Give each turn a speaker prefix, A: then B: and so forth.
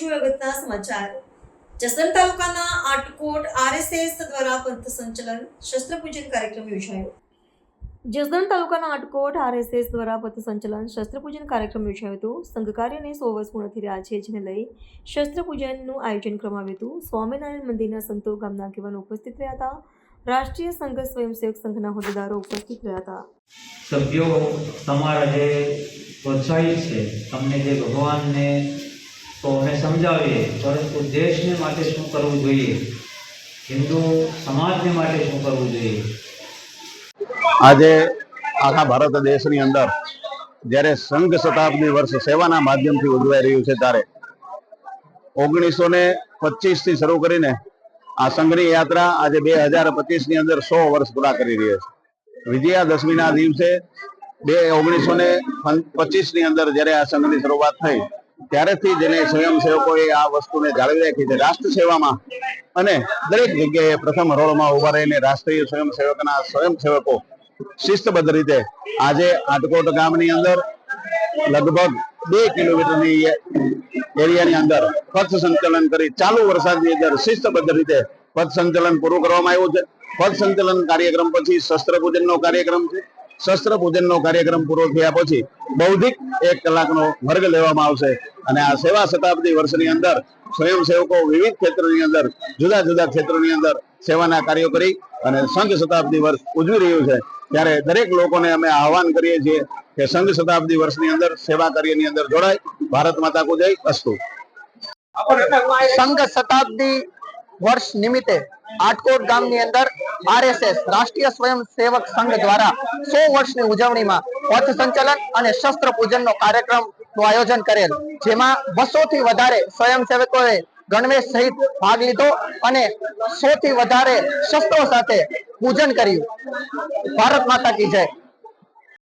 A: જોઈએ અગત્યના સમાચાર. જસદણ તાલુકાના આટકોટ આરએસએસ દ્વારા પંથ સંચલન શસ્ત્ર પૂજન કાર્યક્રમ યોજાયો. જસદણ તાલુકાના આટકોટ આરએસએસ દ્વારા પથ સંચલન શસ્ત્ર પૂજન કાર્યક્રમ યોજાયો હતો. સંઘ કાર્યને સો વર્ષ પૂર્ણ થઈ રહ્યા છે, જેને લઈ શસ્ત્રપૂજનનું આયોજન કરવામાં આવ્યું હતું. સ્વામિનારાયણ મંદિરના સંતો ગામના આગેવાનો ઉપસ્થિત રહ્યા હતા. રાષ્ટ્રીય સંઘ સ્વયંસેવક સંઘના હોદ્દેદારો ઉપસ્થિત રહ્યા હતા.
B: સભ્યો, તમારા જે પ્રોત્સાહિત છે. તમને જે ભગવાનને તો અમે સમજાવીએ, પરંતુ દેશને માટે શું કરવું જોઈએ? હિન્દુ સમાજને માટે શું કરવું જોઈએ?
C: આજે આખા ભારત દેશની અંદર, જ્યારે સંઘ શતાબ્દી વર્ષ સેવાના માધ્યમથી ઉજવાઈ રહ્યું છે, ત્યારે ઓગણીસો ને પચીસથી શરૂ કરીને આ સંઘની યાત્રા આજે બે હજાર પચીસની અંદર સો વર્ષ પૂરા કરી રહી છે. વિજયાદશમીના દિવસે બે ઓગણીસો ને પચીસની અંદર જયારે આ સંઘની શરૂઆત થઈ, ત્યારેથી જેને સ્વયંસેવકોએ આ વસ્તુને જાળવી રાખી છે રાષ્ટ્ર સેવામાં અને દરેક જગ્યાએ પ્રથમ હરોળમાં ઊભા રહીને રાષ્ટ્રીય સ્વયંસેવકના સ્વયંસેવકો શિસ્તબદ્ધ રીતે આજે આટકોટ ગામની અંદર લગભગ બે કિલોમીટરની એરિયાની અંદર પથ સંચલન કરી ચાલુ વરસાદની અંદર શિસ્તબદ્ધ રીતે પથ સંચલન પૂરું કરવામાં આવ્યું છે. પથ સંચલન કાર્યક્રમ પછી શસ્ત્ર પૂજનનો કાર્યક્રમ છે. શસ્ત્ર પૂજનનો કાર્યક્રમ પૂરો થયા પછી બૌદ્ધિક એક કલાકનો વર્ગ લેવામાં આવશે. અને આ સેવા શતાબ્દી વર્ષની અંદર સ્વયંસેવકો વિવિધ ક્ષેત્રની અંદર, જુદા જુદા ક્ષેત્રોની અંદર સેવાના કાર્યો કરી અને સંઘ શતાબ્દી વર્ષ ઉજવી રહ્યું છે. ત્યારે દરેક લોકોને અમે આહવાન કરીએ છીએ કે સંઘ શતાબ્દી વર્ષની અંદર સેવા કાર્યની અંદર જોડાય. ભારત માતા કો જય અસ્તુ.
D: સંઘ શતાબ્દી વર્ષ નિમિત્તે આટકોટ ગામની અંદર આરએસએસ, રાષ્ટ્રીય સ્વયંસેવક સંઘ દ્વારા સો વર્ષની ઉજવણીમાં પથ સંચલન અને શસ્ત્ર પૂજનનો કાર્યક્રમનું આયોજન કરેલ, જેમાં બસો થી વધારે સ્વયંસેવકોએ ગણવેશ સહિત ભાગ લીધો અને સો થી વધારે શસ્ત્રો સાથે પૂજન કર્યું. ભારત માતા કી જય.